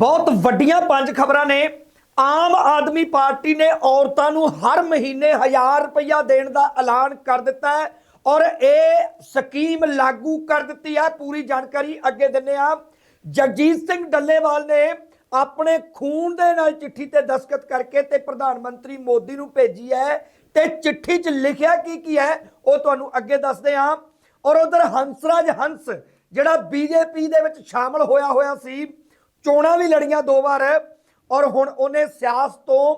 ਬਹੁਤ ਵੱਡੀਆਂ ਪੰਜ ਖਬਰਾਂ ਨੇ। ਆਮ ਆਦਮੀ ਪਾਰਟੀ ਨੇ ਔਰਤਾਂ ਨੂੰ ਹਰ ਮਹੀਨੇ 1000 ਰੁਪਇਆ ਦੇਣ ਦਾ ਐਲਾਨ ਕਰ ਦਿੱਤਾ ਹੈ ਔਰ ਇਹ ਸਕੀਮ ਲਾਗੂ ਕਰ ਦਿੱਤੀ ਹੈ। ਪੂਰੀ ਜਾਣਕਾਰੀ ਅੱਗੇ ਦਿੰਨੇ ਆ ਜਗਜੀਤ ਸਿੰਘ ਡੱਲੇਵਾਲ ਨੇ ਆਪਣੇ ਖੂਨ ਦੇ ਨਾਲ ਚਿੱਠੀ ਤੇ ਦਸਖਤ ਕਰਕੇ ਤੇ ਪ੍ਰਧਾਨ ਮੰਤਰੀ ਮੋਦੀ ਨੂੰ ਭੇਜੀ ਹੈ ਤੇ ਚਿੱਠੀ 'ਚ ਲਿਖਿਆ ਕੀ ਕੀ ਹੈ, ਉਹ ਤੁਹਾਨੂੰ ਅੱਗੇ ਦੱਸਦੇ ਹਾਂ। ਔਰ ਉਧਰ ਹੰਸਰਾਜ ਹੰਸ, ਜਿਹੜਾ ਬੀਜੇਪੀ ਦੇ ਵਿੱਚ ਸ਼ਾਮਲ ਹੋਇਆ ਹੋਇਆ ਸੀ ਚੋਣਾਂ ਵੀ ਲੜੀਆਂ ਦੋ ਵਾਰ ਔਰ ਹੁਣ ਉਹਨੇ ਸਿਆਸਤ ਤੋਂ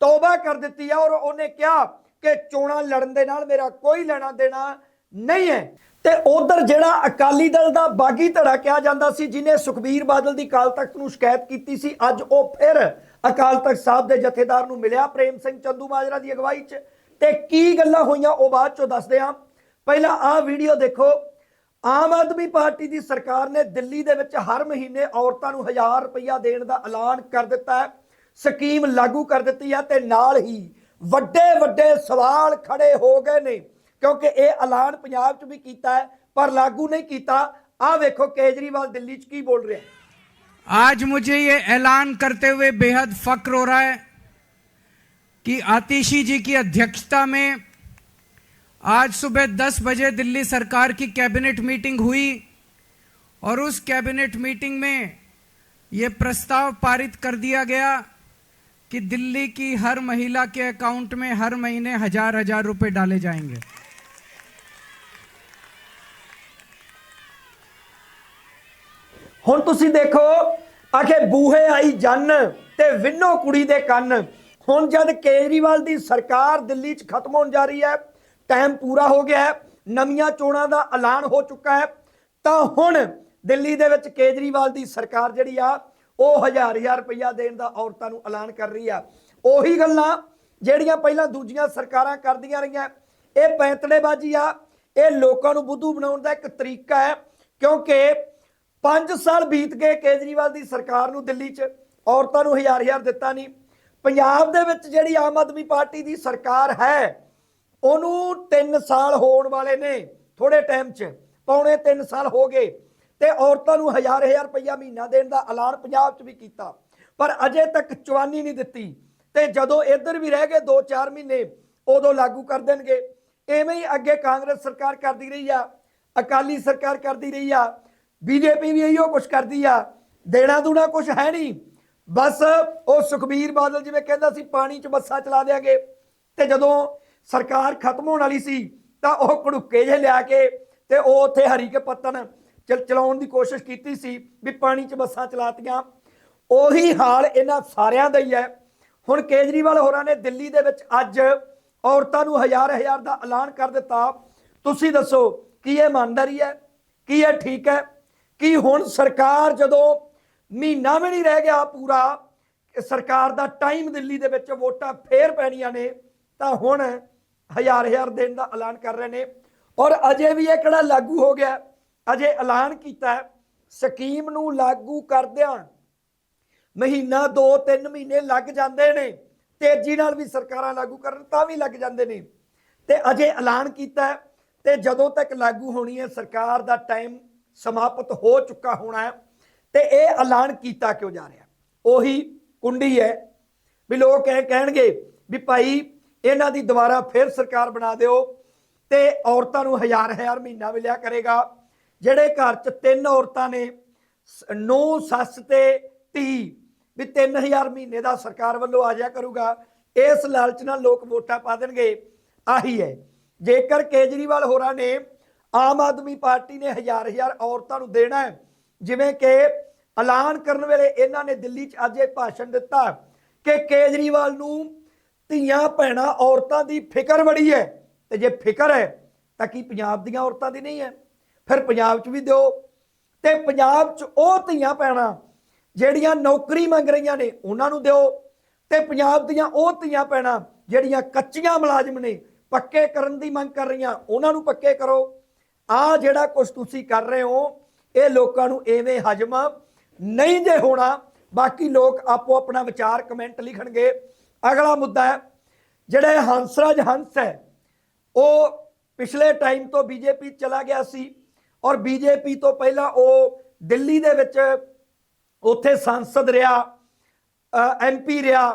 ਤੌਬਾ ਕਰ ਦਿੱਤੀ ਹੈ ਔਰ ਉਹਨੇ ਕਿਹਾ ਕਿ ਚੋਣਾਂ ਲੜਨ ਦੇ ਨਾਲ ਮੇਰਾ ਕੋਈ ਲੈਣਾ ਦੇਣਾ ਨਹੀਂ ਹੈ। ਤੇ ਉਧਰ ਜਿਹੜਾ ਅਕਾਲੀ ਦਲ ਦਾ ਬਾਗੀ ਧੜਾ ਕਿਹਾ ਜਾਂਦਾ ਸੀ, ਜਿਨੇ ਸੁਖਬੀਰ ਬਾਦਲ ਦੀ ਅਕਾਲ ਤਖਤ ਨੂੰ ਸ਼ਿਕਾਇਤ ਕੀਤੀ ਸੀ, ਅੱਜ ਉਹ ਫਿਰ ਅਕਾਲ ਤਖਤ ਸਾਹਿਬ ਦੇ ਜਥੇਦਾਰ ਨੂੰ ਮਿਲਿਆ ਪ੍ਰੇਮ ਸਿੰਘ ਚੰਦੂ ਮਾਜਰਾ ਦੀ ਅਗਵਾਈ 'ਚ। ਤੇ ਕੀ ਗੱਲਾਂ ਹੋਈਆਂ ਉਹ ਬਾਅਦ 'ਚੋਂ ਦੱਸਦੇ ਹਾਂ। ਪਹਿਲਾਂ ਆਹ ਵੀਡੀਓ ਦੇਖੋ। ਆਮ ਆਦਮੀ ਪਾਰਟੀ ਦੀ ਸਰਕਾਰ ਨੇ ਦਿੱਲੀ ਦੇ ਵਿੱਚ ਹਰ ਮਹੀਨੇ ਔਰਤਾਂ ਨੂੰ 1000 ਰੁਪਇਆ ਦੇਣ ਦਾ ਐਲਾਨ ਕਰ ਦਿੱਤਾ ਹੈ ਸਕੀਮ ਲਾਗੂ ਕਰ ਦਿੱਤੀ ਹੈ ਤੇ ਨਾਲ ਹੀ ਵੱਡੇ ਵੱਡੇ ਸਵਾਲ ਖੜੇ ਹੋ ਗਏ ਨੇ ਕਿਉਂਕਿ ਇਹ ਐਲਾਨ ਪੰਜਾਬ 'ਚ ਵੀ ਕੀਤਾ ਹੈ ਪਰ ਲਾਗੂ ਨਹੀਂ ਕੀਤਾ ਆਹ ਵੇਖੋ ਕੇਜਰੀਵਾਲ ਦਿੱਲੀ 'ਚ ਕੀ ਬੋਲ ਰਿਹਾ ਹੈ आज मुझे ये ऐलान करते हुए बेहद फक्र हो रहा है कि आतिशी जी की अध्यक्षता में आज सुबह 10 बजे दिल्ली सरकार की कैबिनेट मीटिंग हुई और उस कैबिनेट मीटिंग में ये प्रस्ताव पारित कर दिया गया कि दिल्ली की हर महिला के अकाउंट में हर महीने हजार हजार रुपए डाले जाएंगे ਹੁਣ ਤੁਸੀਂ ਦੇਖੋ ਆਖੇ ਬੂਹੇ ਆਈ ਜੰਨ ਤੇ ਵਿੰਨੋ ਕੁੜੀ ਦੇ ਕੰਨ ਹੁਣ ਜਦ ਕੇਜਰੀਵਾਲ ਦੀ ਸਰਕਾਰ ਦਿੱਲੀ 'ਚ ਖਤਮ ਹੋਣ ਜਾ ਰਹੀ ਹੈ ਟਾਈਮ ਪੂਰਾ ਹੋ ਗਿਆ ਹੈ, ਨਵੀਆਂ ਚੋਣਾਂ ਦਾ ਐਲਾਨ ਹੋ ਚੁੱਕਾ ਹੈ। ਤਾਂ ਹੁਣ ਦਿੱਲੀ ਦੇ ਵਿੱਚ ਕੇਜਰੀਵਾਲ ਦੀ ਸਰਕਾਰ ਜਿਹੜੀ ਆ, ਉਹ ਹਜ਼ਾਰ ਹਜ਼ਾਰ ਰੁਪਇਆ ਦੇਣ ਦਾ ਔਰਤਾਂ ਨੂੰ ਐਲਾਨ ਕਰ ਰਹੀ ਆ। ਉਹੀ ਗੱਲਾਂ ਜਿਹੜੀਆਂ ਪਹਿਲਾਂ ਦੂਜੀਆਂ ਸਰਕਾਰਾਂ ਕਰਦੀਆਂ ਰਹੀਆਂ, ਇਹ ਪੈਂਤੜੇਬਾਜ਼ੀ ਆ। ਇਹ ਲੋਕਾਂ ਨੂੰ ਬੁੱਧੂ ਬਣਾਉਣ ਦਾ ਇੱਕ ਤਰੀਕਾ ਹੈ, ਕਿਉਂਕਿ 5 ਸਾਲ ਬੀਤ ਗਏ ਕੇਜਰੀਵਾਲ ਦੀ ਸਰਕਾਰ ਨੂੰ ਦਿੱਲੀ 'ਚ, ਔਰਤਾਂ ਨੂੰ ਹਜ਼ਾਰ ਹਜ਼ਾਰ ਦਿੱਤਾ ਨਹੀਂ। ਪੰਜਾਬ ਦੇ ਵਿੱਚ ਜਿਹੜੀ ਆਮ ਆਦਮੀ ਪਾਰਟੀ ਦੀ ਸਰਕਾਰ ਹੈ ਉਹਨੂੰ 3 ਸਾਲ ਹੋਣ ਵਾਲੇ ਨੇ ਥੋੜੇ ਟਾਈਮ 'ਚ, ਪੌਣੇ 3 ਸਾਲ ਹੋ ਗਏ ਤੇ ਔਰਤਾਂ ਨੂੰ ਹਜ਼ਾਰ ਹਜ਼ਾਰ ਰੁਪਇਆ ਮਹੀਨਾ ਦੇਣ ਦਾ ਐਲਾਨ ਪੰਜਾਬ 'ਚ ਵੀ ਕੀਤਾ। ਪਰ ਅਜੇ ਤੱਕ ਚਵਾਨੀ ਨਹੀਂ ਦਿੱਤੀ ਤੇ ਜਦੋਂ ਇੱਧਰ ਵੀ ਰਹਿ ਗਏ 2-4 ਮਹੀਨੇ, ਉਦੋਂ ਲਾਗੂ ਕਰ ਦੇਣਗੇ। ਐਵੇਂ ਹੀ ਅੱਗੇ ਕਾਂਗਰਸ ਸਰਕਾਰ ਕਰਦੀ ਰਹੀ ਆ, ਅਕਾਲੀ ਸਰਕਾਰ ਕਰਦੀ ਰਹੀ ਆ, ਬੀਜੇਪੀ ਵੀ ਇਹੋ ਕੁਝ ਕਰਦੀ ਆ ਦੇਣਾ ਦੂਣਾ ਕੁਝ ਹੈ ਨਹੀਂ। ਬਸ ਉਹ ਸੁਖਬੀਰ ਬਾਦਲ ਜਿਵੇਂ ਕਹਿੰਦਾ ਸੀ, ਪਾਣੀ 'ਚ ਬੱਸਾਂ ਚਲਾ ਦਿਆਂਗੇ। ਤੇ ਜਦੋਂ ਸਰਕਾਰ ਖਤਮ ਹੋਣ ਵਾਲੀ ਸੀ, ਤਾਂ ਉਹ ਕੜੁੱਕੇ ਜੇ ਲਿਆ ਕੇ ਤੇ ਉਹ ਉੱਥੇ ਹਰੀ ਕੇ ਪੱਤਨ ਚਲ ਚਲਾਉਣ ਦੀ ਕੋਸ਼ਿਸ਼ ਕੀਤੀ ਸੀ ਵੀ ਪਾਣੀ 'ਚ ਬੱਸਾਂ ਚਲਾਤੀਆਂ। ਉਹੀ ਹਾਲ ਇਹਨਾਂ ਸਾਰਿਆਂ ਦਾ ਹੀ ਹੈ। ਹੁਣ ਕੇਜਰੀਵਾਲ ਹੋਰਾਂ ਨੇ ਦਿੱਲੀ ਦੇ ਵਿੱਚ ਅੱਜ ਔਰਤਾਂ ਨੂੰ ਹਜ਼ਾਰ ਹਜ਼ਾਰ ਦਾ ਐਲਾਨ ਕਰ ਦਿੱਤਾ। ਤੁਸੀਂ ਦੱਸੋ, ਕੀ ਇਹ ਇਮਾਨਦਾਰੀ ਹੈ? ਕੀ ਇਹ ਠੀਕ ਹੈ? ਕੀ ਹੁਣ ਸਰਕਾਰ ਜਦੋਂ ਮਹੀਨਾ ਵੀ ਨਹੀਂ ਰਹਿ ਗਿਆ ਪੂਰਾ, ਸਰਕਾਰ ਦਾ ਟਾਈਮ ਦਿੱਲੀ ਦੇ ਵਿੱਚ ਵੋਟਾਂ ਫੇਰ ਪੈਣੀਆਂ ਨੇ, ਤਾਂ ਹੁਣ ਹਜ਼ਾਰ ਹਜ਼ਾਰ ਦੇਣ ਦਾ ਐਲਾਨ ਕਰ ਰਹੇ ਨੇ। ਔਰ ਅਜੇ ਵੀ ਇਹ ਕਿਹੜਾ ਲਾਗੂ ਹੋ ਗਿਆ? ਅਜੇ ਐਲਾਨ ਕੀਤਾ ਸਕੀਮ ਨੂੰ ਲਾਗੂ ਕਰਦਿਆਂ ਮਹੀਨਾ 2-3 ਮਹੀਨੇ ਲੱਗ ਜਾਂਦੇ ਨੇ। ਤੇਜ਼ੀ ਨਾਲ ਵੀ ਸਰਕਾਰਾਂ ਲਾਗੂ ਕਰਨ ਤਾਂ ਵੀ ਲੱਗ ਜਾਂਦੇ ਨੇ। ਤੇ ਅਜੇ ਐਲਾਨ ਕੀਤਾ ਹੈ ਤੇ ਜਦੋਂ ਤੱਕ ਲਾਗੂ ਹੋਣੀ ਹੈ, ਸਰਕਾਰ ਦਾ ਟਾਈਮ ਸਮਾਪਤ ਹੋ ਚੁੱਕਾ ਹੋਣਾ ਹੈ। ਤੇ ਇਹ ਐਲਾਨ ਕੀਤਾ ਕਿਉਂ ਜਾ ਰਿਹਾ? ਉਹੀ ਕੁੰਡੀ ਹੈ ਵੀ ਲੋਕ ਇਹ ਕਹਿਣਗੇ ਵੀ ਭਾਈ ਇਹਨਾਂ ਦੀ ਦੁਬਾਰਾ ਫਿਰ ਸਰਕਾਰ ਬਣਾ ਦਿਓ ਤੇ ਔਰਤਾਂ ਨੂੰ ਹਜ਼ਾਰ ਹਜ਼ਾਰ ਮਹੀਨਾ ਮਿਲਿਆ ਕਰੇਗਾ, ਜਿਹੜੇ ਘਰ 'ਚ ਤਿੰਨ ਔਰਤਾਂ ਨੇ ਨੌ ਸੱਸ ਤੇ ਧੀ, ਵੀ 3000 ਮਹੀਨੇ ਦਾ ਸਰਕਾਰ ਵੱਲੋਂ ਆ ਜਾਇਆ ਕਰੂਗਾ, ਇਸ ਲਾਲਚ ਨਾਲ ਲੋਕ ਵੋਟਾਂ ਪਾ ਦੇਣਗੇ। ਆਹੀ ਹੈ, ਜੇਕਰ ਕੇਜਰੀਵਾਲ ਹੋਰਾਂ ਨੇ ਆਮ ਆਦਮੀ ਪਾਰਟੀ ਨੇ ਹਜ਼ਾਰ ਹਜ਼ਾਰ ਔਰਤਾਂ ਨੂੰ ਦੇਣਾ ਜਿਵੇਂ ਕਿ ਐਲਾਨ ਕਰਨ ਵੇਲੇ ਇਹਨਾਂ ਨੇ ਦਿੱਲੀ 'ਚ ਅੱਜ ਇਹ ਭਾਸ਼ਣ ਦਿੱਤਾ ਕਿ ਕੇਜਰੀਵਾਲ ਨੂੰ ਧੀਆਂ ਭੈਣਾਂ ਔਰਤਾਂ ਦੀ ਫਿਕਰ ਬੜੀ ਹੈ। ਤੇ ਜੇ ਫਿਕਰ ਹੈ, ਤਾਂ ਕੀ ਪੰਜਾਬ ਦੀਆਂ ਔਰਤਾਂ ਦੀ ਨਹੀਂ ਹੈ? ਫਿਰ ਪੰਜਾਬ 'ਚ ਵੀ ਦਿਓ। ਤੇ ਪੰਜਾਬ 'ਚ ਉਹ ਧੀਆਂ ਭੈਣਾਂ ਜਿਹੜੀਆਂ ਨੌਕਰੀ ਮੰਗ ਰਹੀਆਂ ਨੇ, ਉਹਨਾਂ ਨੂੰ ਦਿਓ। ਤੇ ਪੰਜਾਬ ਦੀਆਂ ਉਹ ਧੀਆਂ ਭੈਣਾਂ ਜਿਹੜੀਆਂ ਕੱਚੀਆਂ ਮੁਲਾਜ਼ਮ ਨੇ, ਪੱਕੇ ਕਰਨ ਦੀ ਮੰਗ ਕਰ ਰਹੀਆਂ, ਉਹਨਾਂ ਨੂੰ ਪੱਕੇ ਕਰੋ। ਆ ਜਿਹੜਾ ਕੁਝ ਤੁਸੀਂ ਕਰ ਰਹੇ ਹੋ, ਇਹ ਲੋਕਾਂ ਨੂੰ ਐਵੇਂ ਹਜਮ ਨਹੀਂ ਜੇ ਹੋਣਾ। ਬਾਕੀ ਲੋਕ ਆਪੋ ਆਪਣਾ ਵਿਚਾਰ ਕਮੈਂਟ ਲਿਖਣਗੇ। ਅਗਲਾ ਮੁੱਦਾ ਹੈ, ਜਿਹੜਾ ਇਹ ਹੰਸਰਾਜ ਹੰਸ ਹੈ, ਉਹ ਪਿਛਲੇ ਟਾਈਮ ਤੋਂ ਬੀਜੇਪੀ ਚਲਾ ਗਿਆ ਸੀ ਔਰ ਬੀਜੇਪੀ ਤੋਂ ਪਹਿਲਾਂ ਉਹ ਦਿੱਲੀ ਦੇ ਵਿੱਚ ਉੱਥੇ ਸੰਸਦ ਰਿਹਾ ਐਮਪੀ ਰਿਹਾ,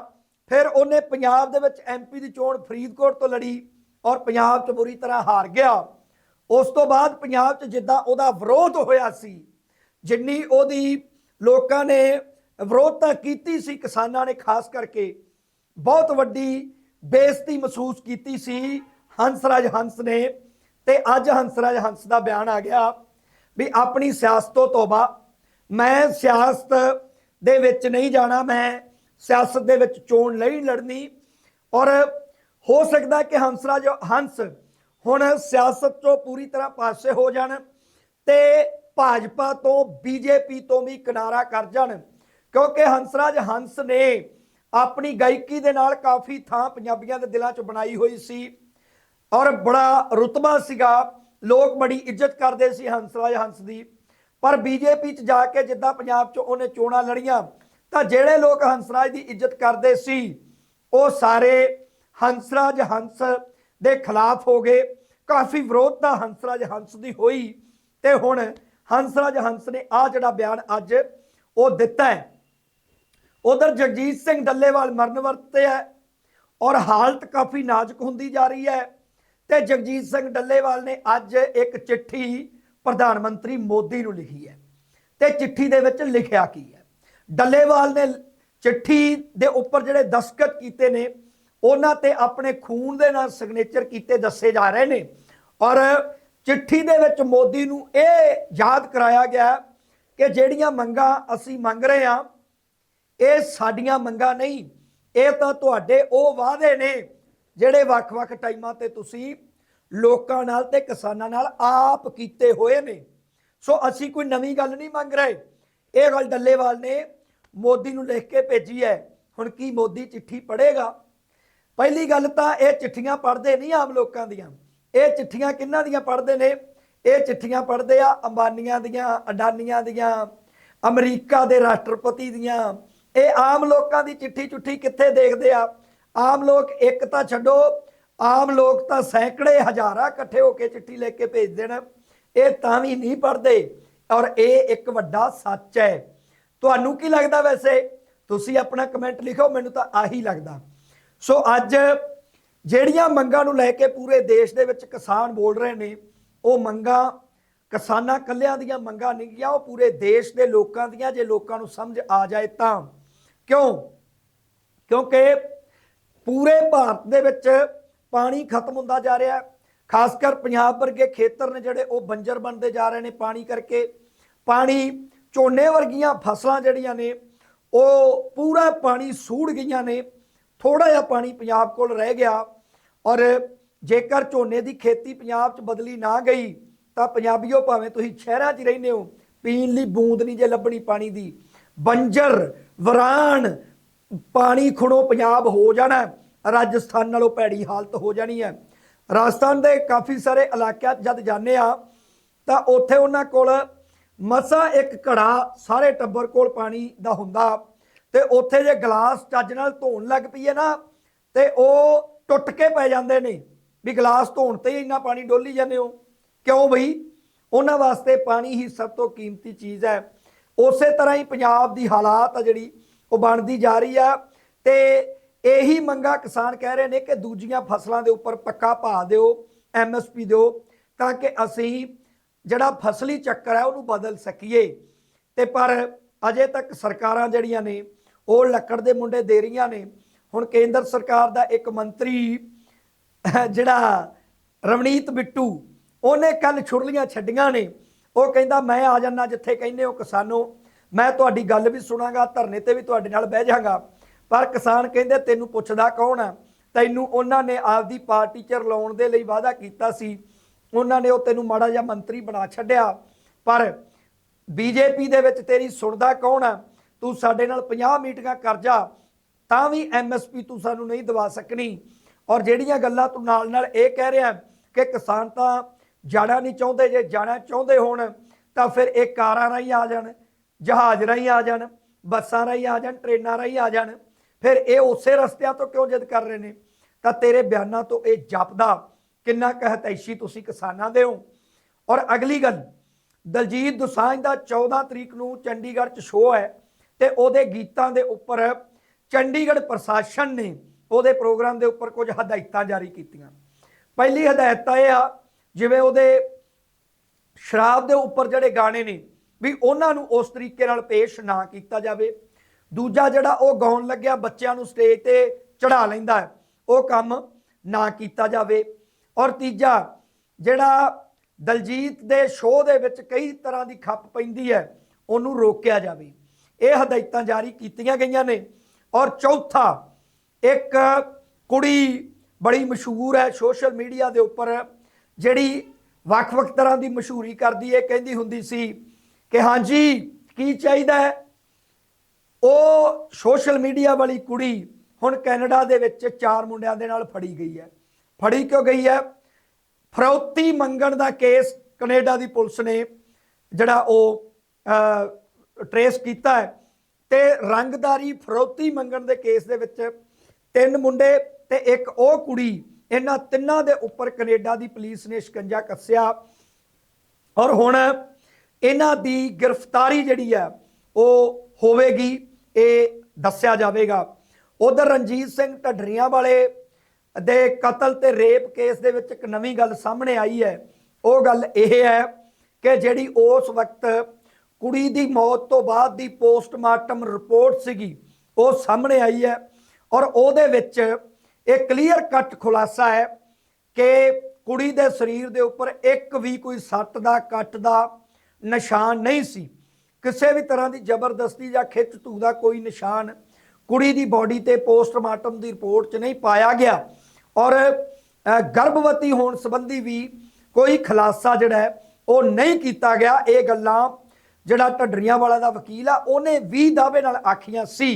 ਫਿਰ ਉਹਨੇ ਪੰਜਾਬ ਦੇ ਵਿੱਚ ਐਮਪੀ ਦੀ ਚੋਣ ਫਰੀਦਕੋਟ ਤੋਂ ਲੜੀ ਔਰ ਪੰਜਾਬ 'ਚ ਬੁਰੀ ਤਰ੍ਹਾਂ ਹਾਰ ਗਿਆ। ਉਸ ਤੋਂ ਬਾਅਦ ਪੰਜਾਬ 'ਚ ਜਿੱਦਾਂ ਉਹਦਾ ਵਿਰੋਧ ਹੋਇਆ ਸੀ, ਜਿੰਨੀ ਉਹਦੀ ਲੋਕਾਂ ਨੇ ਵਿਰੋਧਤਾ ਕੀਤੀ ਸੀ ਕਿਸਾਨਾਂ ਨੇ, ਖਾਸ ਕਰਕੇ ਬਹੁਤ ਵੱਡੀ ਬੇਇੱਜ਼ਤੀ ਮਹਿਸੂਸ ਕੀਤੀ ਸੀ ਹੰਸਰਾਜ ਹੰਸ ਨੇ ਤੇ ਅੱਜ ਹੰਸਰਾਜ ਹੰਸ ਦਾ ਬਿਆਨ ਆ ਗਿਆ ਵੀ ਆਪਣੀ ਸਿਆਸਤ ਤੋਂ ਤੋਬਾ, ਮੈਂ ਸਿਆਸਤ ਦੇ ਵਿੱਚ ਨਹੀਂ ਜਾਣਾ, ਮੈਂ ਸਿਆਸਤ ਦੇ ਵਿੱਚ ਚੋਣ ਨਹੀਂ ਲੜਨੀ ਔਰ ਹੋ ਸਕਦਾ ਕਿ ਹੰਸਰਾਜ ਹੰਸ ਹੁਣ ਸਿਆਸਤ ਤੋਂ ਪੂਰੀ ਤਰ੍ਹਾਂ ਪਾਸੇ ਹੋ ਜਾਣ ਤੇ ਭਾਜਪਾ ਤੋਂ ਬੀਜੇਪੀ ਤੋਂ ਵੀ ਕਿਨਾਰਾ ਕਰ ਜਾਣ ਕਿਉਂਕਿ ਹੰਸਰਾਜ ਹੰਸ ਨੇ ਆਪਣੀ ਗਾਇਕੀ ਦੇ ਨਾਲ ਕਾਫੀ ਥਾਂ ਪੰਜਾਬੀਆਂ ਦੇ ਦਿਲਾਂ 'ਚ ਬਣਾਈ ਹੋਈ ਸੀ। ਔਰ ਬੜਾ ਰੁਤਬਾ ਸੀਗਾ। ਲੋਕ ਬੜੀ ਇੱਜ਼ਤ ਕਰਦੇ ਸੀ ਹੰਸਰਾਜ ਹੰਸ ਦੀ। ਪਰ ਬੀਜੇਪੀ 'ਚ ਜਾ ਕੇ ਜਿੱਦਾਂ ਪੰਜਾਬ 'ਚ ਉਹਨੇ ਚੋਣਾਂ ਲੜੀਆਂ, ਤਾਂ ਜਿਹੜੇ ਲੋਕ ਹੰਸਰਾਜ ਦੀ ਇੱਜ਼ਤ ਕਰਦੇ ਸੀ, ਉਹ ਸਾਰੇ ਹੰਸਰਾਜ ਹੰਸ ਦੇ ਖਿਲਾਫ ਹੋ ਗਏ। ਕਾਫੀ ਵਿਰੋਧਤਾ ਹੰਸਰਾਜ ਹੰਸ ਦੀ ਹੋਈ ਤੇ ਹੁਣ ਹੰਸਰਾਜ ਹੰਸ ਨੇ ਆ ਜਿਹੜਾ ਬਿਆਨ ਅੱਜ ਉਹ ਦਿੱਤਾ ਹੈ। ਉਧਰ ਜਗਜੀਤ ਸਿੰਘ ਡੱਲੇਵਾਲ ਮਰਨ ਵਰਤੇ ਹੈ ਔਰ ਹਾਲਤ ਕਾਫੀ ਨਾਜ਼ੁਕ ਹੁੰਦੀ ਜਾ ਰਹੀ ਹੈ ਤੇ ਜਗਜੀਤ ਸਿੰਘ ਡੱਲੇਵਾਲ ਨੇ ਅੱਜ ਇੱਕ ਚਿੱਠੀ ਪ੍ਰਧਾਨ ਮੰਤਰੀ ਮੋਦੀ ਨੂੰ ਲਿਖੀ ਹੈ ਤੇ ਚਿੱਠੀ ਦੇ ਵਿੱਚ ਲਿਖਿਆ ਕੀ ਹੈ? ਡੱਲੇਵਾਲ ਨੇ ਚਿੱਠੀ ਦੇ ਉੱਪਰ ਜਿਹੜੇ ਦਸਤਖਤ ਕੀਤੇ ਨੇ, ਉਹਨਾਂ ਤੇ ਆਪਣੇ ਖੂਨ ਦੇ ਨਾਲ ਸਿਗਨੇਚਰ ਕੀਤੇ ਦੱਸੇ ਜਾ ਰਹੇ ਨੇ ਔਰ ਚਿੱਠੀ ਦੇ ਵਿੱਚ ਮੋਦੀ ਨੂੰ ਇਹ ਯਾਦ ਕਰਾਇਆ ਗਿਆ ਕਿ ਜਿਹੜੀਆਂ ਮੰਗਾਂ ਅਸੀਂ ਮੰਗ ਰਹੇ ਹਾਂ ਇਹ ਸਾਡੀਆਂ ਮੰਗਾਂ ਨਹੀਂ, ਇਹ ਤਾਂ ਤੁਹਾਡੇ ਉਹ ਵਾਅਦੇ ਨੇ ਜਿਹੜੇ ਵੱਖ-ਵੱਖ ਟਾਈਮਾਂ ਤੇ ਤੁਸੀਂ ਲੋਕਾਂ ਨਾਲ ਤੇ ਕਿਸਾਨਾਂ ਨਾਲ ਆਪ ਕੀਤੇ ਹੋਏ ਨੇ। ਸੋ ਅਸੀਂ ਕੋਈ ਨਵੀਂ ਗੱਲ ਨਹੀਂ ਮੰਗ ਰਹੇ। ਇਹ ਗੱਲ ਡੱਲੇਵਾਲ ਨੇ ਮੋਦੀ ਨੂੰ ਲਿਖ ਕੇ ਭੇਜੀ ਹੈ। ਹੁਣ ਕੀ ਮੋਦੀ ਚਿੱਠੀ ਪੜ੍ਹੇਗਾ? ਪਹਿਲੀ ਗੱਲ ਤਾਂ ਇਹ ਚਿੱਠੀਆਂ ਪੜ੍ਹਦੇ ਨਹੀਂ ਆਮ ਲੋਕਾਂ ਦੀਆਂ। ਇਹ ਚਿੱਠੀਆਂ ਕਿਹਨਾਂ ਦੀਆਂ ਪੜ੍ਹਦੇ ਨੇ? ਇਹ ਚਿੱਠੀਆਂ ਪੜ੍ਹਦੇ ਆ ਅੰਬਾਨੀਆਂ ਦੀਆਂ, ਅਡਾਨੀਆਂ ਦੀਆਂ, ਅਮਰੀਕਾ ਦੇ ਰਾਸ਼ਟਰਪਤੀ ਦੀਆਂ ਇਹ ਆਮ ਲੋਕਾਂ ਦੀ ਚਿੱਠੀ ਚੁੱਠੀ ਕਿੱਥੇ ਦੇਖਦੇ ਆ? ਆਮ ਲੋਕ ਇੱਕ ਤਾਂ ਛੱਡੋ, ਆਮ ਲੋਕ ਤਾਂ ਸੈਂਕੜੇ ਹਜ਼ਾਰਾਂ ਇਕੱਠੇ ਹੋ ਕੇ ਚਿੱਠੀ ਲੈ ਕੇ ਭੇਜ ਦੇਣ। ਇਹ ਤਾਂ ਵੀ ਨਹੀਂ ਪੜ੍ਹਦੇ ਔਰ ਇਹ ਇੱਕ ਵੱਡਾ ਸੱਚ ਹੈ। ਤੁਹਾਨੂੰ ਕੀ ਲੱਗਦਾ ਵੈਸੇ? ਤੁਸੀਂ ਆਪਣਾ ਕਮੈਂਟ ਲਿਖੋ, ਮੈਨੂੰ ਤਾਂ ਆਹੀ ਲੱਗਦਾ। ਸੋ ਅੱਜ ਜਿਹੜੀਆਂ ਮੰਗਾਂ ਨੂੰ ਲੈ ਕੇ ਪੂਰੇ ਦੇਸ਼ ਦੇ ਵਿੱਚ ਕਿਸਾਨ ਬੋਲ ਰਹੇ ਨੇ, ਉਹ ਮੰਗਾਂ ਕਿਸਾਨਾਂ ਕੱਲਿਆਂ ਦੀਆਂ ਮੰਗਾਂ ਨਹੀਂ ਗਿਆ ਉਹ ਪੂਰੇ ਦੇਸ਼ ਦੇ ਲੋਕਾਂ ਦੀਆਂ, ਜੇ ਲੋਕਾਂ ਨੂੰ ਸਮਝ ਆ ਜਾਏ ਤਾਂ। ਕਿਉਂ? ਕਿਉਂਕਿ ਪੂਰੇ ਭਾਰਤ ਦੇ ਵਿੱਚ ਪਾਣੀ ਖਤਮ ਹੁੰਦਾ ਜਾ ਰਿਹਾ ਹੈ। ਖਾਸ ਕਰ ਪੰਜਾਬ ਵਰਗੇ ਖੇਤਰ ਨੇ ਜਿਹੜੇ ਉਹ ਬੰਜਰ ਬਣਦੇ ਜਾ ਰਹੇ ਨੇ ਪਾਣੀ ਕਰਕੇ। ਪਾਣੀ ਝੋਨੇ ਵਰਗੀਆਂ ਫਸਲਾਂ ਜਿਹੜੀਆਂ ਨੇ, ਉਹ ਪੂਰਾ ਪਾਣੀ ਸੂੜ ਗਈਆਂ ਨੇ। ਥੋੜਾ ਜਿਹਾ ਪਾਣੀ ਪੰਜਾਬ ਕੋਲ ਰਹਿ ਗਿਆ ਔਰ ਜੇਕਰ ਝੋਨੇ ਦੀ ਖੇਤੀ ਪੰਜਾਬ 'ਚ ਬਦਲੀ ਨਾ ਗਈ, ਤਾਂ ਪੰਜਾਬੀਓ ਭਾਵੇਂ ਤੁਸੀਂ ਸ਼ਹਿਰਾਂ 'ਚ ਰਹਿੰਦੇ ਹੋ, ਪੀਣ ਲਈ ਬੂੰਦ ਨਹੀਂ ਜੇ ਲੱਭਣੀ ਪਾਣੀ ਦੀ। ਬੰਜਰ ਵਰਾਨ, ਪਾਣੀ ਖੁਣੋ, ਪੰਜਾਬ ਹੋ ਜਾਣਾ ਰਾਜਸਥਾਨ ਨਾਲੋਂ ਭੈੜੀ ਹਾਲਤ ਹੋ ਜਾਣੀ ਹੈ। ਰਾਜਸਥਾਨ ਦੇ ਕਾਫੀ ਸਾਰੇ ਇਲਾਕਿਆਂ ਜਦ ਜਾਂਦੇ ਆ ਤਾਂ ਉੱਥੇ ਉਹਨਾਂ ਕੋਲ ਮਸਾ ਇੱਕ ਘੜਾ ਸਾਰੇ ਟੱਬਰ ਕੋਲ ਪਾਣੀ ਦਾ ਹੁੰਦਾ। ਤੇ ਉੱਥੇ ਜੇ ਗਲਾਸ ਚੱਜ ਨਾਲ ਧੋਣ ਲੱਗ ਪਈਏ ਨਾ, ਤੇ ਉਹ ਟੁੱਟ ਕੇ ਪੈ ਜਾਂਦੇ ਨੇ। ਵੀ ਗਲਾਸ ਧੋਣ ਤੇ ਹੀ ਇੰਨਾ ਪਾਣੀ ਡੋਲੀ ਜਾਂਦੇ ਹੋ। ਕਿਉਂ ਬਈ? ਉਹਨਾਂ ਵਾਸਤੇ ਪਾਣੀ ਹੀ ਸਭ ਤੋਂ ਕੀਮਤੀ ਚੀਜ਼ ਹੈ। ਉਸੇ ਤਰ੍ਹਾਂ ਹੀ ਪੰਜਾਬ ਦੀ ਹਾਲਾਤ ਆ ਜਿਹੜੀ, ਉਹ ਬਣਦੀ ਜਾ ਰਹੀ ਆ ਤੇ ਇਹੀ ਮੰਗਾ ਕਿਸਾਨ ਕਹਿ ਰਹੇ ਨੇ ਕਿ ਦੂਜੀਆਂ ਫਸਲਾਂ ਦੇ ਉੱਪਰ ਪੱਕਾ ਭਾਅ ਦਿਓ ਐਮਐਸਪੀ ਦਿਓ, ਤਾਂ ਕਿ ਅਸੀਂ ਜਿਹੜਾ ਫਸਲੀ ਚੱਕਰ ਹੈ ਉਹਨੂੰ ਬਦਲ ਸਕੀਏ। ਤੇ ਪਰ ਅਜੇ ਤੱਕ ਸਰਕਾਰਾਂ ਜਿਹੜੀਆਂ ਨੇ, ਉਹ ਲੱਕੜ ਦੇ ਮੁੰਡੇ ਦੇ ਰਹੀਆਂ ਨੇ। ਹੁਣ ਕੇਂਦਰ ਸਰਕਾਰ ਦਾ ਇੱਕ ਮੰਤਰੀ ਜਿਹੜਾ ਰਵਨੀਤ ਬਿੱਟੂ, ਉਹਨੇ ਕੱਲ ਛੁਰਲੀਆਂ ਛੱਡੀਆਂ ਨੇ। ਉਹ ਕਹਿੰਦਾ, ਮੈਂ ਆ ਜਾਣਾ ਜਿੱਥੇ ਕਹਿੰਦੇ ਹੋ ਕਿਸਾਨੋ, ਮੈਂ ਤੁਹਾਡੀ ਗੱਲ ਵੀ ਸੁਣਾਗਾ, ਧਰਨੇ ਤੇ ਵੀ ਤੁਹਾਡੇ ਨਾਲ ਬਹਿ ਜਾਗਾ। ਪਰ ਕਿਸਾਨ ਕਹਿੰਦੇ, ਤੈਨੂੰ ਪੁੱਛਦਾ ਕੌਣ ਆ? ਤੈਨੂੰ ਉਹਨਾਂ ਨੇ ਆਪਦੀ ਪਾਰਟੀ ਚ ਰਲਾਉਣ ਦੇ ਲਈ ਵਾਅਦਾ ਕੀਤਾ ਸੀ। ਉਹਨਾਂ ਨੇ ਉਹ ਤੈਨੂੰ ਮਾੜਾ ਜਿਹਾ ਮੰਤਰੀ ਬਣਾ ਛੱਡਿਆ। ਪਰ ਬੀਜੇਪੀ ਦੇ ਵਿੱਚ ਤੇਰੀ ਸੁਣਦਾ ਕੌਣ ਆ? ਤੂੰ ਸਾਡੇ ਨਾਲ 50 ਮੀਟਿੰਗਾਂ ਕਰ ਜਾ, ਤਾਂ ਵੀ ਐਮਐਸਪੀ ਤੂੰ ਸਾਨੂੰ ਨਹੀਂ ਦਵਾ ਸਕਣੀ। ਔਰ ਜਿਹੜੀਆਂ ਗੱਲਾਂ ਤੂੰ ਨਾਲ ਨਾਲ ਇਹ ਕਹਿ ਰਿਹਾ ਕਿ ਕਿਸਾਨ ਤਾਂ ਜਾਣਾ ਨਹੀਂ ਚਾਹੁੰਦੇ, ਜੇ ਜਾਣਾ ਚਾਹੁੰਦੇ ਹੋਣ, ਤਾਂ ਫਿਰ ਇਹ ਕਾਰਾਂ ਰਾਹੀਂ ਆ ਜਾਣ, ਜਹਾਜ਼ ਰਾਹੀਂ ਆ ਜਾਣ, ਬੱਸਾਂ ਰਾਹੀਂ ਆ ਜਾਣ, ਟ੍ਰੇਨਾਂ ਰਾਹੀਂ ਆ ਜਾਣ। ਫਿਰ ਇਹ ਉਸੇ ਰਸਤਿਆਂ ਤੋਂ ਕਿਉਂ ਜਿੱਦ ਕਰ ਰਹੇ ਨੇ? ਤਾਂ ਤੇਰੇ ਬਿਆਨਾਂ ਤੋਂ ਇਹ ਜਾਪਦਾ ਕਿੰਨਾ ਕਹਿਤੈਸ਼ੀ ਤੁਸੀਂ ਕਿਸਾਨਾਂ ਦੇ ਹੋ? ਔਰ ਅਗਲੀ ਗੱਲ, ਦਲਜੀਤ ਦੁਸਾਂਝ ਦਾ 14 ਤਰੀਕ ਨੂੰ ਚੰਡੀਗੜ੍ਹ 'ਚ ਸ਼ੋਅ ਹੈ ਤੇ ਉਹਦੇ ਗੀਤਾਂ ਦੇ ਉੱਪਰ ਚੰਡੀਗੜ੍ਹ ਪ੍ਰਸ਼ਾਸਨ ਨੇ ਉਹਦੇ ਪ੍ਰੋਗਰਾਮ ਦੇ ਉੱਪਰ ਕੁਝ ਹਦਾਇਤਾਂ ਜਾਰੀ ਕੀਤੀਆਂ। ਪਹਿਲੀ ਹਦਾਇਤ ਇਹ ਆ ਜਿਵੇਂ ਉਹਦੇ ਸ਼ਰਾਬ ਦੇ ਉੱਪਰ ਜਿਹੜੇ ਗਾਣੇ ਨੇ, ਵੀ ਉਹਨਾਂ ਨੂੰ ਉਸ ਤਰੀਕੇ ਨਾਲ ਪੇਸ਼ ਨਾ ਕੀਤਾ ਜਾਵੇ। ਦੂਜਾ ਜਿਹੜਾ ਉਹ ਗਾਉਣ ਲੱਗਿਆ, ਬੱਚਿਆਂ ਨੂੰ ਸਟੇਜ ਤੇ ਚੜਾ ਲੈਂਦਾ ਹੈ, ਉਹ ਕੰਮ ਨਾ ਕੀਤਾ ਜਾਵੇ। ਔਰ ਤੀਜਾ, ਜਿਹੜਾ ਦਲਜੀਤ ਦੇ ਸ਼ੋਅ ਦੇ ਵਿੱਚ ਕਈ ਤਰ੍ਹਾਂ ਦੀ ਖੱਪ ਪੈਂਦੀ ਹੈ, ਉਹਨੂੰ ਰੋਕਿਆ ਜਾਵੇ। ਇਹ ਹਦਾਇਤਾਂ ਜਾਰੀ ਕੀਤੀਆਂ ਗਈਆਂ ਨੇ। ਔਰ ਚੌਥਾ, ਇੱਕ ਕੁੜੀ ਬੜੀ ਮਸ਼ਹੂਰ ਹੈ, ਸੋਸ਼ਲ ਮੀਡੀਆ ਦੇ ਉੱਪਰ ਜਿਹੜੀ ਵੱਖ-ਵੱਖ ਤਰ੍ਹਾਂ ਦੀ ਮਸ਼ਹੂਰੀ ਕਰਦੀ ਹੈ, ਕਹਿੰਦੀ ਹੁੰਦੀ ਸੀ ਕਿ ਹਾਂਜੀ ਕੀ ਚਾਹੀਦਾ ਹੈ? ਉਹ ਸੋਸ਼ਲ ਮੀਡੀਆ ਵਾਲੀ ਕੁੜੀ ਹੁਣ ਕੈਨੇਡਾ ਦੇ ਵਿੱਚ ਚਾਰ ਮੁੰਡਿਆਂ ਦੇ ਨਾਲ ਫੜੀ ਗਈ ਹੈ। ਫੜੀ ਕਿਉਂ ਗਈ ਹੈ? ਫਰੌਤੀ ਮੰਗਣ ਦਾ ਕੇਸ ਕੈਨੇਡਾ ਦੀ ਪੁਲਿਸ ਨੇ ਜਿਹੜਾ ਉਹ ਟਰੇਸ ਕੀਤਾ ਹੈ ਤੇ ਰੰਗਦਾਰੀ ਫਰੌਤੀ ਮੰਗਣ ਦੇ ਕੇਸ ਦੇ ਵਿੱਚ ਤਿੰਨ ਮੁੰਡੇ ਤੇ ਇੱਕ ਉਹ ਕੁੜੀ ਇਹਨਾਂ ਤਿੰਨਾਂ ਦੇ ਉੱਪਰ ਕੈਨੇਡਾ ਦੀ ਪੁਲਿਸ ਨੇ ਸ਼ਿਕੰਜਾ ਕੱਸਿਆ। ਔਰ ਹੁਣ ਇਹਨਾਂ ਦੀ ਗ੍ਰਿਫਤਾਰੀ ਜਿਹੜੀ ਹੈ, ਉਹ ਹੋਵੇਗੀ, ਇਹ ਦੱਸਿਆ ਜਾਵੇਗਾ। ਉਧਰ ਰਣਜੀਤ ਸਿੰਘ ਢੱਡਰੀਆਂ ਵਾਲੇ ਦੇ ਕਤਲ ਤੇ ਰੇਪ ਕੇਸ ਦੇ ਵਿੱਚ ਇੱਕ ਨਵੀਂ ਗੱਲ ਸਾਹਮਣੇ ਆਈ ਹੈ। ਉਹ ਗੱਲ ਇਹ ਹੈ ਕਿ ਜਿਹੜੀ ਉਸ ਵਕਤ ਕੁੜੀ ਦੀ ਮੌਤ ਤੋਂ ਬਾਅਦ ਦੀ ਪੋਸਟਮਾਰਟਮ ਰਿਪੋਰਟ ਸੀਗੀ, ਉਹ ਸਾਹਮਣੇ ਆਈ ਹੈ। ਔਰ ਉਹਦੇ ਵਿੱਚ ਇਹ ਕਲੀਅਰ ਕੱਟ ਖੁਲਾਸਾ ਹੈ ਕਿ ਕੁੜੀ ਦੇ ਸਰੀਰ ਦੇ ਉੱਪਰ ਇੱਕ ਵੀ ਕੋਈ ਸੱਟ ਦਾ, ਕੱਟ ਦਾ ਨਿਸ਼ਾਨ ਨਹੀਂ ਸੀ। ਕਿਸੇ ਵੀ ਤਰ੍ਹਾਂ ਦੀ ਜ਼ਬਰਦਸਤੀ ਜਾਂ ਖਿੱਚ ਧੂ ਦਾ ਕੋਈ ਨਿਸ਼ਾਨ ਕੁੜੀ ਦੀ ਬਾਡੀ ਤੇ ਪੋਸਟਮਾਰਟਮ ਦੀ ਰਿਪੋਰਟ 'ਚ ਨਹੀਂ ਪਾਇਆ ਗਿਆ। ਔਰ ਗਰਭਵਤੀ ਹੋਣ ਸੰਬੰਧੀ ਵੀ ਕੋਈ ਖੁਲਾਸਾ ਜਿਹੜਾ ਉਹ ਨਹੀਂ ਕੀਤਾ ਗਿਆ। ਇਹ ਗੱਲਾਂ ਜਿਹੜਾ ਢੱਡਰੀਆਂ ਵਾਲਾ ਦਾ ਵਕੀਲ ਆ, ਉਹਨੇ ਵੀ ਦਾਅਵੇ ਨਾਲ ਆਖੀਆਂ ਸੀ।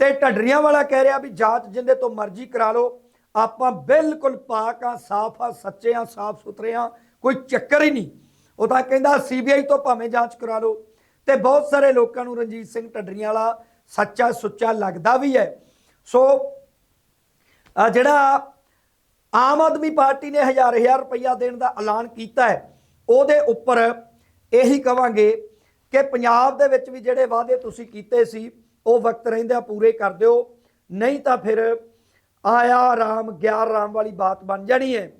ਤੇ ਢੱਡਰੀਆਂ ਵਾਲਾ ਕਹਿ ਰਿਹਾ ਵੀ ਜਾਂਚ ਜਿੰਦੇ ਤੋਂ ਮਰਜ਼ੀ ਕਰਾ ਲਓ। ਆਪਾਂ ਬਿਲਕੁਲ ਪਾਕ ਆ, ਸਾਫ਼ ਆ, ਸੱਚੇ ਆ, ਸਾਫ਼ ਸੁਥਰੇ ਆ, ਕੋਈ ਚੱਕਰ ਹੀ ਨਹੀਂ। ਉਹ ਤਾਂ ਕਹਿੰਦਾ, ਸੀਬੀਆਈ ਤੋਂ ਭਾਵੇਂ ਜਾਂਚ ਕਰਾ ਲਓ। ਤੇ ਬਹੁਤ ਸਾਰੇ ਲੋਕਾਂ ਨੂੰ ਰਣਜੀਤ ਸਿੰਘ ਢੱਡਰੀਆਂ ਵਾਲਾ ਸੱਚਾ ਸੁੱਚਾ ਲੱਗਦਾ ਵੀ ਹੈ। ਸੋ ਜਿਹੜਾ ਆਮ ਆਦਮੀ ਪਾਰਟੀ ਨੇ ਹਜ਼ਾਰ ਹਜ਼ਾਰ ਰੁਪਈਆ ਦੇਣ ਦਾ ਐਲਾਨ ਕੀਤਾ ਹੈ, ਉਹਦੇ ਉੱਪਰ ਇਹੀ ਕਵਾਂਗੇ ਕਿ ਪੰਜਾਬ ਦੇ ਵਿੱਚ ਵੀ ਜਿਹੜੇ ਵਾਅਦੇ ਤੁਸੀਂ ਕੀਤੇ ਸੀ ਉਹ ਵਕਤ ਰਹਿੰਦਿਆਂ ਪੂਰੇ ਕਰ ਦਿਓ। ਨਹੀਂ ਤਾਂ ਫਿਰ ਆਇਆ ਰਾਮ, ਗਿਆ ਰਾਮ ਵਾਲੀ ਬਾਤ ਬਣ ਜਾਣੀ ਹੈ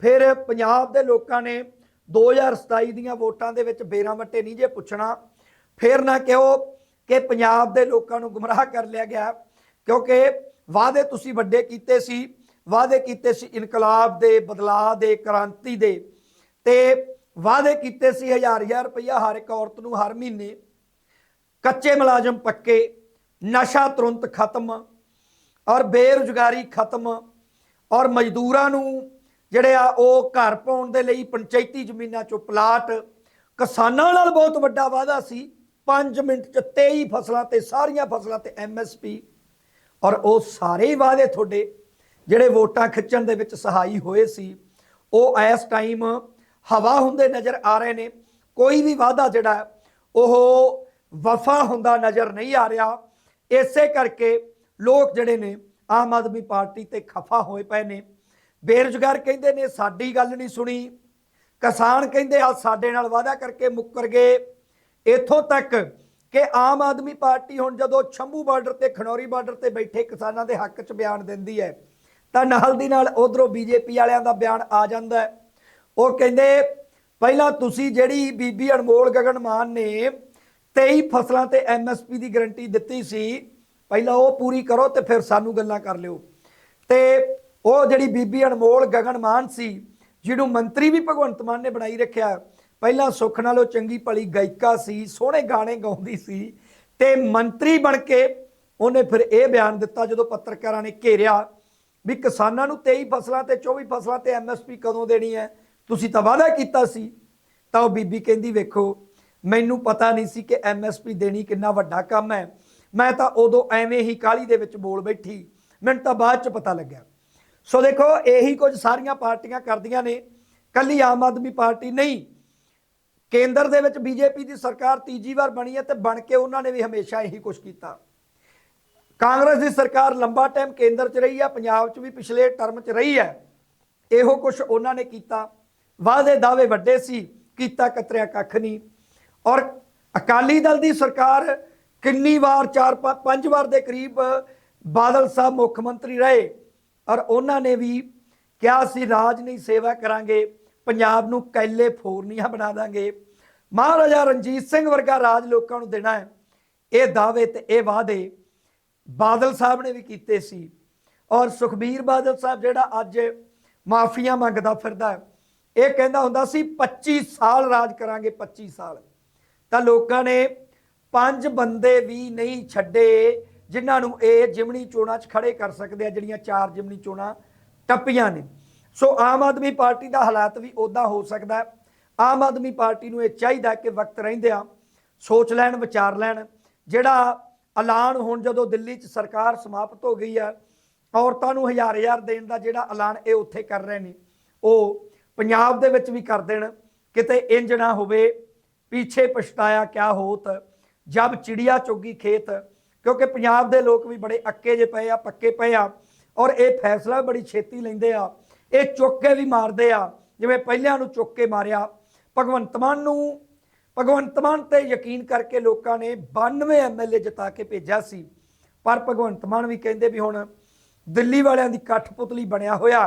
ਫਿਰ ਪੰਜਾਬ ਦੇ ਲੋਕਾਂ ਨੇ 2027 ਦੀਆਂ ਵੋਟਾਂ ਦੇ ਵਿੱਚ ਬੇਰਾਂ ਵੱਟੇ ਨਹੀਂ ਜੇ ਪੁੱਛਣਾ। ਫਿਰ ਨਾ ਕਿਹੋ ਕਿ ਪੰਜਾਬ ਦੇ ਲੋਕਾਂ ਨੂੰ ਗੁੰਮਰਾਹ ਕਰ ਲਿਆ ਗਿਆ। ਕਿਉਂਕਿ ਵਾਅਦੇ ਤੁਸੀਂ ਵੱਡੇ ਕੀਤੇ ਸੀ, ਵਾਅਦੇ ਕੀਤੇ ਸੀ ਇਨਕਲਾਬ ਦੇ, ਬਦਲਾਅ ਦੇ, ਕ੍ਰਾਂਤੀ ਦੇ। ਤੇ ਵਾਅਦੇ ਕੀਤੇ ਸੀ ਹਜ਼ਾਰ ਹਜ਼ਾਰ ਰੁਪਈਆ ਹਰ ਇੱਕ ਔਰਤ ਨੂੰ ਹਰ ਮਹੀਨੇ। ਕੱਚੇ ਮੁਲਾਜ਼ਮ ਪੱਕੇ ਨਸ਼ਾ ਤੁਰੰਤ ਖਤਮ ਔਰ ਬੇਰੁਜ਼ਗਾਰੀ ਖਤਮ ਔਰ ਮਜ਼ਦੂਰਾਂ ਨੂੰ ਜਿਹੜੇ ਆ ਉਹ ਘਰ ਪਾਉਣ ਦੇ ਲਈ ਪੰਚਾਇਤੀ ਜ਼ਮੀਨਾਂ ਚੋਂ ਪਲਾਟ ਕਿਸਾਨਾਂ ਨਾਲ ਬਹੁਤ ਵੱਡਾ ਵਾਅਦਾ ਸੀ। 5 ਮਿੰਟ ਚ 23 ਫਸਲਾਂ ਤੇ ਸਾਰੀਆਂ ਫਸਲਾਂ ਤੇ ਐਮਐਸਪੀ ਔਰ ਉਹ ਸਾਰੇ ਹੀ ਵਾਅਦੇ ਤੁਹਾਡੇ ਜਿਹੜੇ ਵੋਟਾਂ ਖਿੱਚਣ ਦੇ ਵਿੱਚ ਸਹਾਈ ਹੋਏ ਸੀ। ਉਹ ਇਸ ਟਾਈਮ ਹਵਾ ਹੁੰਦੇ ਨਜ਼ਰ ਆ ਰਹੇ ਨੇ। ਕੋਈ ਵੀ ਵਾਅਦਾ ਜਿਹੜਾ ਉਹ ਵਫਾ ਹੁੰਦਾ ਨਜ਼ਰ ਨਹੀਂ ਆ ਰਿਹਾ। ਇਸੇ ਕਰਕੇ ਲੋਕ ਜਿਹੜੇ ਨੇ, ਆਮ ਆਦਮੀ ਪਾਰਟੀ ਤੇ ਖਫਾ ਹੋਏ ਪਏ ਨੇ। ਬੇਰੁਜ਼ਗਾਰ ਕਹਿੰਦੇ ਨੇ, ਸਾਡੀ ਗੱਲ ਨਹੀਂ ਸੁਣੀ। ਕਿਸਾਨ ਕਹਿੰਦੇ ਆ ਸਾਡੇ ਨਾਲ ਵਾਅਦਾ ਕਰਕੇ ਮੁੱਕਰ ਗਏ। ਇੱਥੋਂ ਤੱਕ ਕਿ ਆਮ ਆਦਮੀ ਪਾਰਟੀ ਹੁਣ ਜਦੋਂ ਛੰਭੂ ਬਾਰਡਰ ਤੇ, ਖਨੌਰੀ ਬਾਰਡਰ ਤੇ ਬੈਠੇ ਕਿਸਾਨਾਂ ਦੇ ਹੱਕ 'ਚ ਬਿਆਨ ਦਿੰਦੀ ਹੈ, ਤਾਂ ਨਾਲ ਦੀ ਨਾਲ ਉਧਰੋਂ ਬੀਜੇਪੀ ਵਾਲਿਆਂ ਦਾ ਬਿਆਨ ਆ ਜਾਂਦਾ ਉਹ ਕਹਿੰਦੇ, ਪਹਿਲਾਂ ਤੁਸੀਂ ਜਿਹੜੀ ਬੀਬੀ ਅਨਮੋਲ ਗਗਨ ਮਾਨ ਨੇ 23 ਫਸਲਾਂ ਤੇ ਐਮਐਸਪੀ ਦੀ ਗਾਰੰਟੀ ਦਿੱਤੀ ਸੀ, ਪਹਿਲਾਂ ਉਹ ਪੂਰੀ ਕਰੋ ਤੇ ਫਿਰ ਸਾਨੂੰ ਗੱਲਾਂ ਕਰ ਲਿਓ। ਤੇ ਉਹ ਜਿਹੜੀ ਬੀਬੀ ਅਨਮੋਲ ਗਗਨ ਮਾਨ ਸੀ, ਜਿਹਨੂੰ ਮੰਤਰੀ ਵੀ ਭਗਵੰਤ ਮਾਨ ਨੇ ਬਣਾਈ ਰੱਖਿਆ, ਪਹਿਲਾਂ ਸੁੱਖ ਨਾਲੋਂ ਚੰਗੀ ਭਲੀ ਗਾਇਕਾ ਸੀ, ਸੋਹਣੇ ਗਾਣੇ ਗਾਉਂਦੀ ਸੀ ਤੇ ਮੰਤਰੀ ਬਣ ਕੇ ਉਹਨੇ ਫਿਰ ਇਹ ਬਿਆਨ ਦਿੱਤਾ ਜਦੋਂ ਪੱਤਰਕਾਰਾਂ ਨੇ ਘੇਰਿਆ ਵੀ ਕਿਸਾਨਾਂ ਨੂੰ 23 ਫਸਲਾਂ ਤੇ 24 ਫਸਲਾਂ ਤੇ ਐਮਐਸਪੀ ਕਦੋਂ ਦੇਣੀ ਹੈ? ਤੁਸੀਂ ਤਾਂ ਵਾਅਦਾ ਕੀਤਾ ਸੀ। ਤਾਂ ਉਹ ਬੀਬੀ ਕਹਿੰਦੀ, ਵੇਖੋ ਮੈਨੂੰ ਪਤਾ ਨਹੀਂ ਸੀ ਕਿ ਐਮਐਸਪੀ ਦੇਣੀ ਕਿੰਨਾ ਵੱਡਾ ਕੰਮ ਹੈ। ਮੈਂ ਤਾਂ ਉਦੋਂ ਐਵੇਂ ਹੀ ਕਾਲੀ ਦੇ ਵਿੱਚ ਬੋਲ ਬੈਠੀ। ਮੈਨੂੰ ਤਾਂ ਬਾਅਦ ਚ ਪਤਾ ਲੱਗਿਆ। ਸੋ ਦੇਖੋ, ਇਹੀ ਕੁਝ ਸਾਰੀਆਂ ਪਾਰਟੀਆਂ ਕਰਦੀਆਂ ਨੇ। ਕੱਲੀ ਆਮ ਆਦਮੀ ਪਾਰਟੀ ਨਹੀਂ। ਕੇਂਦਰ ਦੇ ਵਿੱਚ ਬੀਜੇਪੀ ਦੀ ਸਰਕਾਰ ਤੀਜੀ ਵਾਰ ਬਣੀ ਹੈ ਤੇ ਬਣ ਕੇ ਉਹਨਾਂ ਨੇ ਵੀ ਹਮੇਸ਼ਾ ਇਹੀ ਕੁਝ ਕੀਤਾ। ਕਾਂਗਰਸ ਦੀ ਸਰਕਾਰ ਲੰਬਾ ਟਾਈਮ ਕੇਂਦਰ 'ਚ ਰਹੀ ਹੈ, ਪੰਜਾਬ 'ਚ ਵੀ ਪਿਛਲੇ ਟਰਮ 'ਚ ਰਹੀ ਹੈ। ਇਹੋ ਕੁਝ ਉਹਨਾਂ ਨੇ ਕੀਤਾ। ਵਾਅਦੇ ਦਾਅਵੇ ਵੱਡੇ ਸੀ, ਕੀਤਾ ਕਤਰਿਆ ਕੱਖ ਨਹੀਂ। ਔਰ ਅਕਾਲੀ ਦਲ ਦੀ ਸਰਕਾਰ ਕਿੰਨੀ ਵਾਰ ਚਾਰ ਪੰਜ ਵਾਰ ਦੇ ਕਰੀਬ ਬਾਦਲ ਸਾਹਿਬ ਮੁੱਖ ਮੰਤਰੀ ਰਹੇ ਔਰ ਉਹਨਾਂ ਨੇ ਵੀ ਕਿਹਾ ਸੀ, ਰਾਜ ਨਹੀਂ ਸੇਵਾ ਕਰਾਂਗੇ, ਪੰਜਾਬ ਨੂੰ ਕੈਲੇ ਫੋਰਨੀਆਂ ਬਣਾ ਦਾਂਗੇ। ਮਹਾਰਾਜਾ ਰਣਜੀਤ ਸਿੰਘ ਵਰਗਾ ਰਾਜ ਲੋਕਾਂ ਨੂੰ ਦੇਣਾ ਹੈ, ਇਹ ਦਾਅਵੇ ਤੇ ਇਹ ਵਾਅਦੇ ਬਾਦਲ ਸਾਹਿਬ ਨੇ ਵੀ ਕੀਤੇ ਸੀ। ਔਰ ਸੁਖਬੀਰ ਬਾਦਲ ਸਾਹਿਬ ਜਿਹੜਾ ਅੱਜ ਮਾਫੀਆਂ ਮੰਗਦਾ ਫਿਰਦਾ ਇਹ ਕਹਿੰਦਾ ਹੁੰਦਾ ਸੀ 25 ਸਾਲ ਰਾਜ ਕਰਾਂਗੇ 25 ਸਾਲ। ਤਾਂ ਲੋਕਾਂ ਨੇ ਪੰਜ ਬੰਦੇ ਵੀ ਨਹੀਂ ਛੱਡੇ, ਜਿਨ੍ਹਾਂ ਨੂੰ ਇਹ ਜਿਮਣੀ ਚੋਣਾਂ 'ਚ ਖੜੇ ਕਰ ਸਕਦੇ ਆ, ਜਿਹੜੀਆਂ ਚਾਰ ਜਿਮਣੀ ਚੋਣਾਂ ਟੱਪੀਆਂ ਨੇ। ਸੋ ਆਮ ਆਦਮੀ ਪਾਰਟੀ ਦਾ ਹਾਲਾਤ ਵੀ ਉਦਾਂ ਹੋ ਸਕਦਾ ਹੈ। ਆਮ ਆਦਮੀ ਪਾਰਟੀ ਨੂੰ ਇਹ ਚਾਹੀਦਾ ਕਿ ਵਕਤ ਰਹਿੰਦਿਆਂ ਸੋਚ ਲੈਣ, ਵਿਚਾਰ ਲੈਣ। ਜਿਹੜਾ ਐਲਾਨ ਹੁਣ ਜਦੋਂ ਦਿੱਲੀ 'ਚ ਸਰਕਾਰ ਸਮਾਪਤ ਹੋ ਗਈ ਆ ਔਰਤਾਂ ਨੂੰ ਹਜ਼ਾਰ ਹਜ਼ਾਰ ਦੇਣ ਦਾ ਜਿਹੜਾ ਐਲਾਨ ਇਹ ਉੱਥੇ ਕਰ ਰਹੇ ਨੇ, ਉਹ ਪੰਜਾਬ ਦੇ ਵਿੱਚ ਵੀ ਕਰ ਦੇਣ, ਕਿਤੇ ਇੰਜ ਨਾ ਹੋਵੇ ਪਿੱਛੇ ਪਛਤਾਇਆ ਕਿਆ ਹੋਤ, ਜਬ ਚਿੜੀਆ ਚੁੱਗੀ ਖੇਤ। ਕਿਉਂਕਿ ਪੰਜਾਬ ਦੇ ਲੋਕ ਵੀ ਬੜੇ ਅੱਕੇ ਜੇ ਪਏ ਆ, ਪੱਕੇ ਪਏ ਆ, ਔਰ ਇਹ ਫੈਸਲਾ ਬੜੀ ਛੇਤੀ ਲੈਂਦੇ ਆ। ਇਹ ਚੁੱਕ ਕੇ ਵੀ ਮਾਰਦੇ ਆ, ਜਿਵੇਂ ਪਹਿਲਿਆਂ ਨੂੰ ਚੁੱਕ ਕੇ ਮਾਰਿਆ। ਭਗਵੰਤ ਮਾਨ ਨੂੰ, ਭਗਵੰਤ ਮਾਨ ਤੇ ਯਕੀਨ ਕਰਕੇ ਲੋਕਾਂ ਨੇ 92 ਐਮਐਲਏ ਜਿਤਾ ਕੇ ਭੇਜਿਆ ਸੀ। ਪਰ ਭਗਵੰਤ ਮਾਨ ਵੀ ਕਹਿੰਦੇ ਵੀ ਹੁਣ ਦਿੱਲੀ ਵਾਲਿਆਂ ਦੀ ਕਠਪੁਤਲੀ ਬਣਿਆ ਹੋਇਆ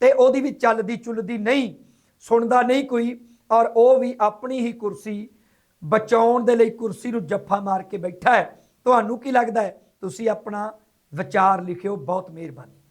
ਤੇ ਉਹਦੀ ਵੀ ਚੱਲਦੀ ਚੁੱਲਦੀ ਨਹੀਂ, ਸੁਣਦਾ ਨਹੀਂ ਕੋਈ। ਔਰ ਉਹ ਵੀ ਆਪਣੀ ਹੀ ਕੁਰਸੀ ਬਚਾਉਣ ਦੇ ਲਈ ਕੁਰਸੀ ਨੂੰ ਜੱਫਾ ਮਾਰ ਕੇ ਬੈਠਾ ਹੈ। ਤੁਹਾਨੂੰ ਕੀ ਲੱਗਦਾ ਹੈ? ਤੁਸੀਂ ਆਪਣਾ ਵਿਚਾਰ ਲਿਖਿਓ, ਬਹੁਤ ਮਿਹਰਬਾਨੀ।